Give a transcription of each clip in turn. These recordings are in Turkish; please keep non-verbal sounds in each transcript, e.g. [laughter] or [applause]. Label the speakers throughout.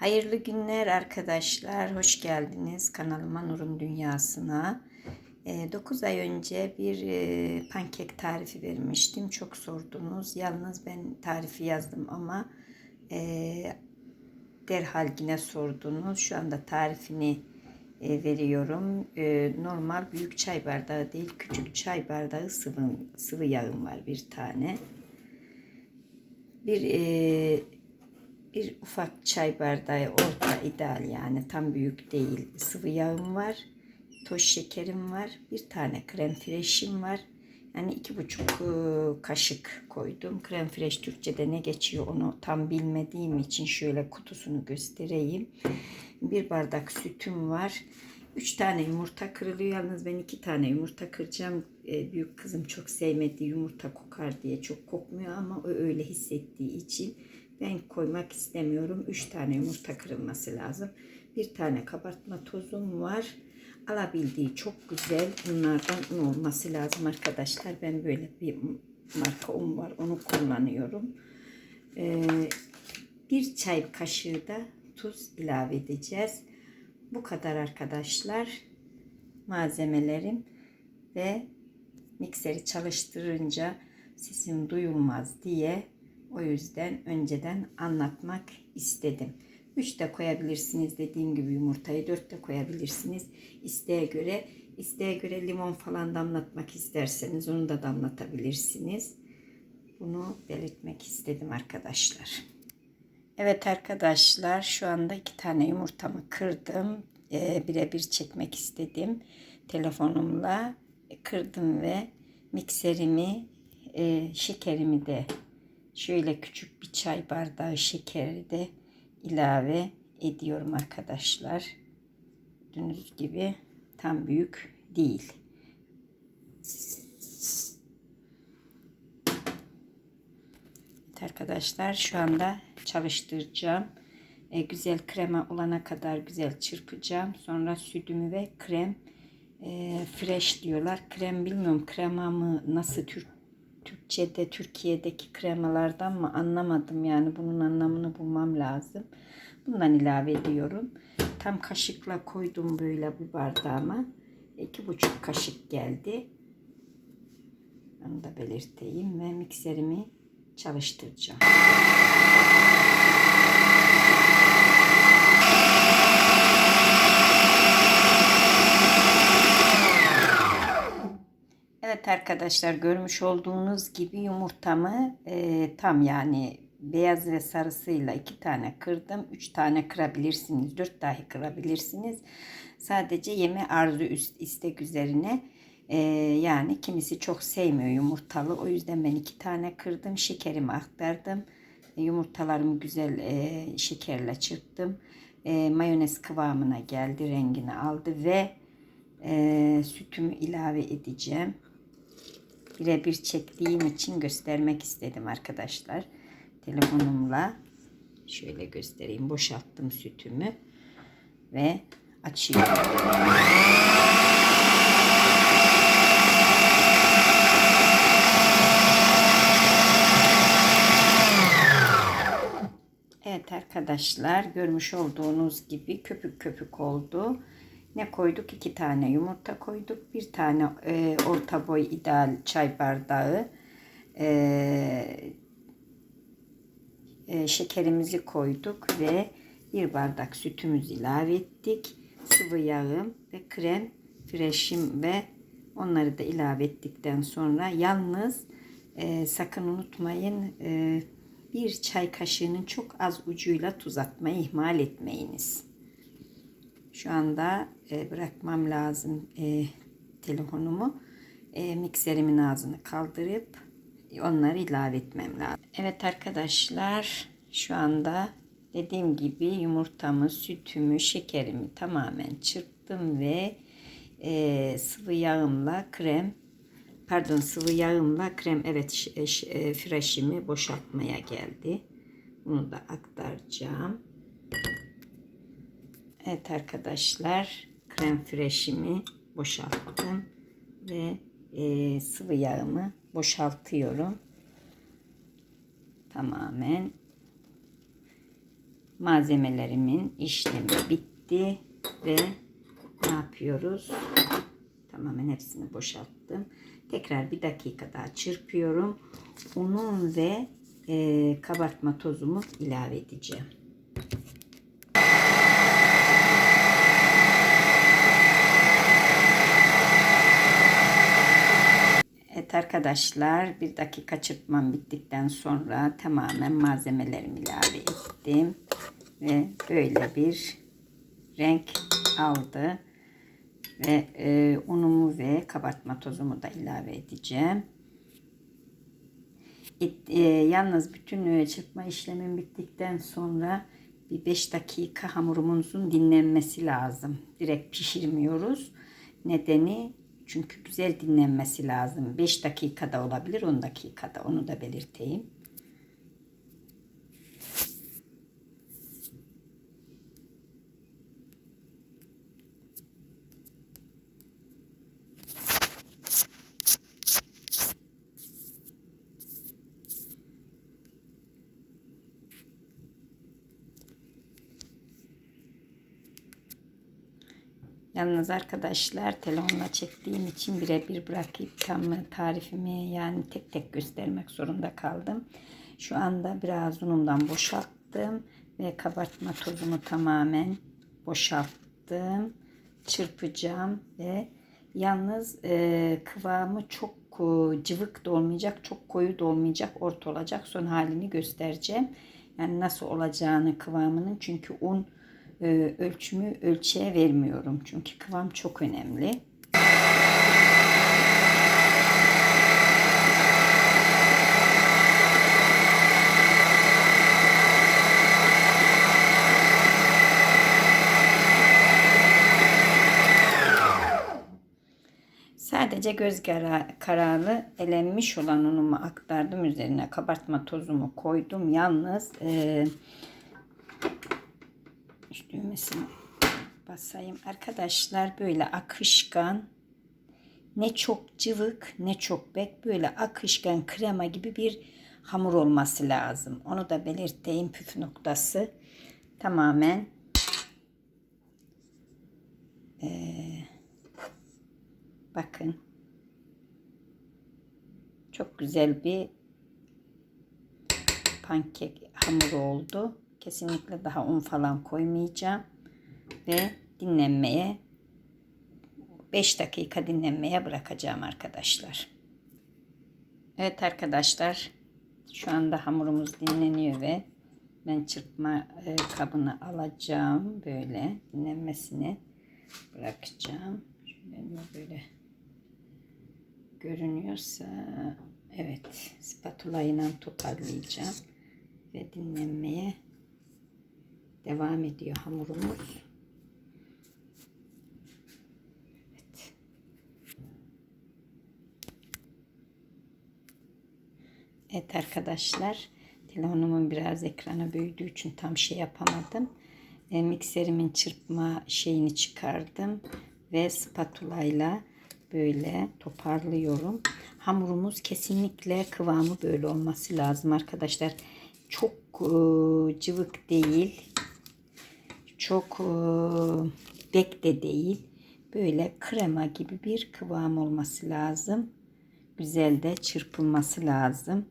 Speaker 1: Hayırlı günler arkadaşlar. Hoş geldiniz kanalıma Nur'un Dünyası'na. 9 ay önce bir e, pankek tarifi vermiştim. Çok sordunuz. Yalnız ben tarifi yazdım ama e, derhal yine sordunuz. Şu anda tarifini e, veriyorum. Normal büyük çay bardağı değil küçük çay bardağı sıvı, sıvı yağım var bir tane. Bir bir ufak çay bardağı orta ideal yani tam büyük değil. Sıvı yağım var toz şekerim var bir tane krem freşim var. Yani iki buçuk e, kaşık koydum. Krem freş Türkçe'de ne geçiyor onu tam bilmediğim için şöyle kutusunu göstereyim. Bir bardak sütüm var. Üç tane yumurta kırılıyor. Yalnız ben iki tane yumurta kıracağım. E, büyük kızım çok sevmediği yumurta kokar diye çok kokmuyor ama o öyle hissettiği için ben koymak istemiyorum. 3 tane yumurta kırılması lazım. Bir tane kabartma tozum var. Alabildiği çok güzel. Bunlardan un olması lazım arkadaşlar. Ben böyle bir marka un var. Onu kullanıyorum. Ee, bir çay kaşığı da tuz ilave edeceğiz. Bu kadar arkadaşlar. Malzemelerim ve mikseri çalıştırınca sesim duyulmaz diye o yüzden önceden anlatmak istedim. 3 de koyabilirsiniz dediğim gibi yumurtayı 4 de koyabilirsiniz. İsteğe göre isteğe göre limon falan damlatmak isterseniz onu da damlatabilirsiniz. Bunu belirtmek istedim arkadaşlar. Evet arkadaşlar şu anda iki tane yumurtamı kırdım. Ee, birebir çekmek istedim. Telefonumla kırdım ve mikserimi e, şekerimi de Şöyle küçük bir çay bardağı şekeri de ilave ediyorum arkadaşlar. Gördüğünüz gibi tam büyük değil. Evet arkadaşlar şu anda çalıştıracağım. E, güzel krema olana kadar güzel çırpacağım. Sonra sütümü ve krem e, fresh diyorlar. Krem bilmiyorum krema mı nasıl Türk Türkçe'de Türkiye'deki kremalardan mı anlamadım yani bunun anlamını bulmam lazım. Bundan ilave ediyorum. Tam kaşıkla koydum böyle bu bardağıma. iki buçuk kaşık geldi. Onu da belirteyim ve mikserimi çalıştıracağım. Evet arkadaşlar görmüş olduğunuz gibi yumurtamı e, tam yani beyaz ve sarısıyla iki tane kırdım. Üç tane kırabilirsiniz. Dört dahi kırabilirsiniz. Sadece yeme arzu üst istek üzerine e, yani kimisi çok sevmiyor yumurtalı. O yüzden ben iki tane kırdım. Şekerimi aktardım. E, yumurtalarımı güzel e, şekerle çırptım. E, mayonez kıvamına geldi. Rengini aldı ve e, sütümü ilave edeceğim birebir çektiğim için göstermek istedim arkadaşlar. Telefonumla şöyle göstereyim. Boşalttım sütümü ve açıyorum. Evet arkadaşlar görmüş olduğunuz gibi köpük köpük oldu. Ne koyduk? İki tane yumurta koyduk. Bir tane e, orta boy ideal çay bardağı e, e, şekerimizi koyduk ve bir bardak sütümüzü ilave ettik. Sıvı yağım ve krem freşim ve onları da ilave ettikten sonra yalnız e, sakın unutmayın e, bir çay kaşığının çok az ucuyla tuz atmayı ihmal etmeyiniz. Şu anda e, bırakmam lazım e, telefonumu. E, mikserimin ağzını kaldırıp onları ilave etmem lazım. Evet arkadaşlar şu anda dediğim gibi yumurtamı, sütümü, şekerimi tamamen çırptım ve e, sıvı yağımla krem pardon sıvı yağımla krem evet e, e, freşimi boşaltmaya geldi. Bunu da aktaracağım. Evet arkadaşlar krem freşimi boşalttım ve e, sıvı yağımı boşaltıyorum. Tamamen malzemelerimin işlemi bitti ve ne yapıyoruz? Tamamen hepsini boşalttım. Tekrar bir dakika daha çırpıyorum. Unum ve e, kabartma tozumu ilave edeceğim. Evet arkadaşlar bir dakika çırpmam bittikten sonra tamamen malzemelerimi ilave ettim. Ve böyle bir renk aldı. Ve e, unumu ve kabartma tozumu da ilave edeceğim. Et, e, yalnız bütün e, çırpma işlemim bittikten sonra bir 5 dakika hamurumuzun dinlenmesi lazım. Direkt pişirmiyoruz. Nedeni çünkü güzel dinlenmesi lazım. 5 dakikada olabilir 10 dakikada onu da belirteyim. Yalnız arkadaşlar telefonla çektiğim için birebir bırakıp tam tarifimi yani tek tek göstermek zorunda kaldım. Şu anda biraz unumdan boşalttım ve kabartma tozumu tamamen boşalttım. Çırpacağım ve yalnız e, kıvamı çok e, cıvık da olmayacak, çok koyu da olmayacak, orta olacak. Son halini göstereceğim. Yani nasıl olacağını kıvamının çünkü un e, ölçümü ölçüye vermiyorum. Çünkü kıvam çok önemli. Sadece göz kararı elenmiş olan unumu aktardım. Üzerine kabartma tozumu koydum. Yalnız e, şu düğmesini basayım. Arkadaşlar böyle akışkan ne çok cıvık ne çok bek böyle akışkan krema gibi bir hamur olması lazım. Onu da belirteyim püf noktası. Tamamen ee, bakın çok güzel bir pankek hamuru oldu. Kesinlikle daha un falan koymayacağım. Ve dinlenmeye 5 dakika dinlenmeye bırakacağım arkadaşlar. Evet arkadaşlar şu anda hamurumuz dinleniyor ve ben çırpma e, kabını alacağım böyle dinlenmesini bırakacağım. Şöyle böyle görünüyorsa evet spatula ile toparlayacağım ve dinlenmeye devam ediyor hamurumuz. Evet. Evet arkadaşlar telefonumun biraz ekranı büyüdüğü için tam şey yapamadım. E, mikserimin çırpma şeyini çıkardım ve spatula ile böyle toparlıyorum. Hamurumuz kesinlikle kıvamı böyle olması lazım arkadaşlar. Çok e, cıvık değil çok e, bek de değil. Böyle krema gibi bir kıvam olması lazım. Güzel de çırpılması lazım.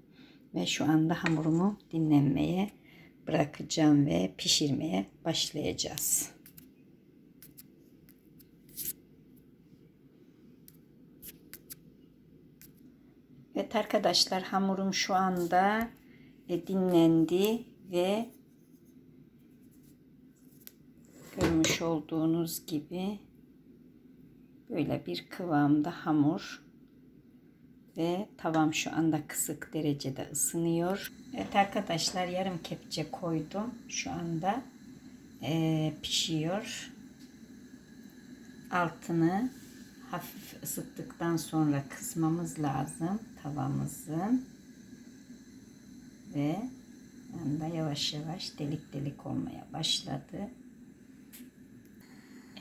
Speaker 1: Ve şu anda hamurumu dinlenmeye bırakacağım ve pişirmeye başlayacağız. Evet arkadaşlar hamurum şu anda e, dinlendi ve Görmüş olduğunuz gibi böyle bir kıvamda hamur ve tavam şu anda kısık derecede ısınıyor. Evet arkadaşlar yarım kepçe koydum. Şu anda e, pişiyor. Altını hafif ısıttıktan sonra kısmamız lazım tavamızın. Ve anda yavaş yavaş delik delik olmaya başladı.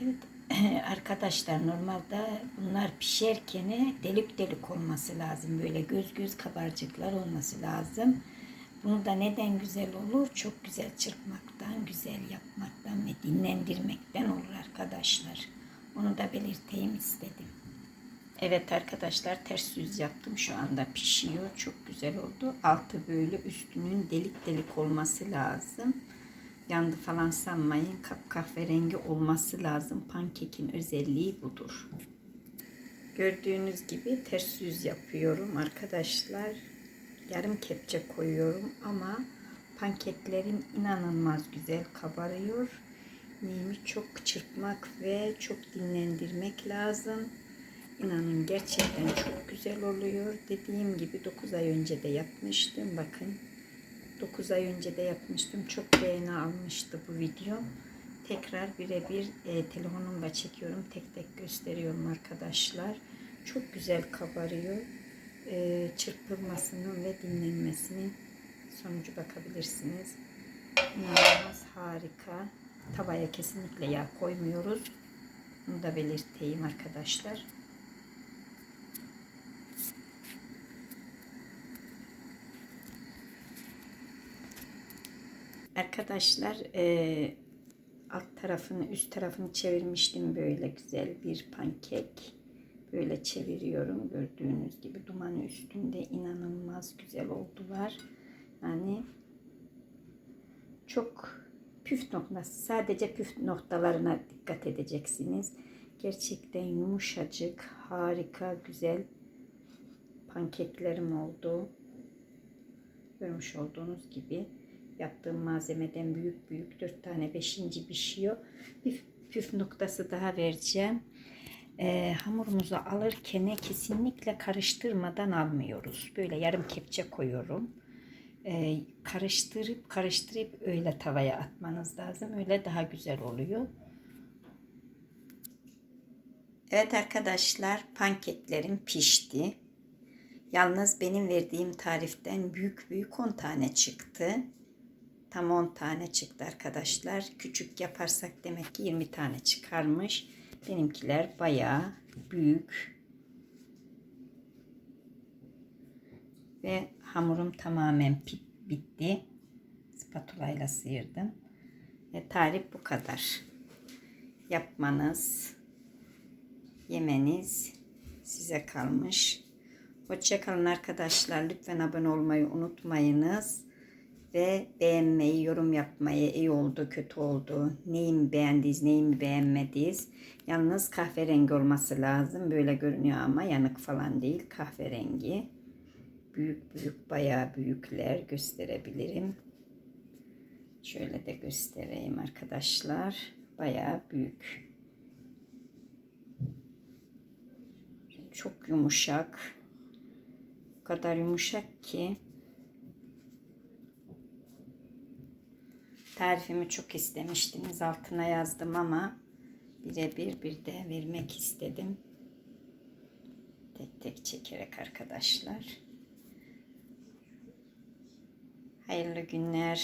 Speaker 1: Evet [clears throat] arkadaşlar normalde bunlar pişerken delik delik olması lazım. Böyle göz göz kabarcıklar olması lazım. Bunu da neden güzel olur? Çok güzel çırpmaktan, güzel yapmaktan ve dinlendirmekten olur arkadaşlar. Onu da belirteyim istedim. Evet arkadaşlar ters yüz yaptım. Şu anda pişiyor. Çok güzel oldu. Altı böyle üstünün delik delik olması lazım. Yandı falan sanmayın. Kap kahverengi olması lazım. Pankekin özelliği budur. Gördüğünüz gibi ters yüz yapıyorum arkadaşlar. Yarım kepçe koyuyorum ama pankeklerim inanılmaz güzel kabarıyor. Neyimi çok çırpmak ve çok dinlendirmek lazım. İnanın gerçekten çok güzel oluyor. Dediğim gibi 9 ay önce de yapmıştım. Bakın 9 ay önce de yapmıştım. Çok beğeni almıştı bu video. Tekrar birebir e, telefonumla çekiyorum. Tek tek gösteriyorum arkadaşlar. Çok güzel kabarıyor. E, çırpılmasının ve dinlenmesinin sonucu bakabilirsiniz. İnanılmaz harika. Tavaya kesinlikle yağ koymuyoruz. Bunu da belirteyim arkadaşlar. Arkadaşlar e, alt tarafını üst tarafını çevirmiştim böyle güzel bir pankek. Böyle çeviriyorum gördüğünüz gibi dumanı üstünde inanılmaz güzel oldular. Yani çok püf noktası sadece püf noktalarına dikkat edeceksiniz. Gerçekten yumuşacık harika güzel pankeklerim oldu. Görmüş olduğunuz gibi yaptığım malzemeden büyük büyük dört tane beşinci pişiyor. Bir püf noktası daha vereceğim. Ee, hamurumuzu alırken kesinlikle karıştırmadan almıyoruz. Böyle yarım kepçe koyuyorum. Ee, karıştırıp karıştırıp öyle tavaya atmanız lazım. Öyle daha güzel oluyor. Evet arkadaşlar pankeklerim pişti. Yalnız benim verdiğim tariften büyük büyük 10 tane çıktı. Tam 10 tane çıktı arkadaşlar. Küçük yaparsak demek ki 20 tane çıkarmış. Benimkiler bayağı büyük. Ve hamurum tamamen bitti. Spatula ile sıyırdım. Ve tarif bu kadar. Yapmanız, yemeniz size kalmış. Hoşçakalın arkadaşlar. Lütfen abone olmayı unutmayınız ve beğenmeyi, yorum yapmayı iyi oldu, kötü oldu. Neyimi beğendiniz, neyimi beğenmediniz. Yalnız kahverengi olması lazım. Böyle görünüyor ama yanık falan değil. Kahverengi. Büyük büyük, bayağı büyükler gösterebilirim. Şöyle de göstereyim arkadaşlar. Bayağı büyük. Çok yumuşak. O kadar yumuşak ki Tarifimi çok istemiştiniz. Altına yazdım ama birebir bir de vermek istedim. Tek tek çekerek arkadaşlar. Hayırlı günler.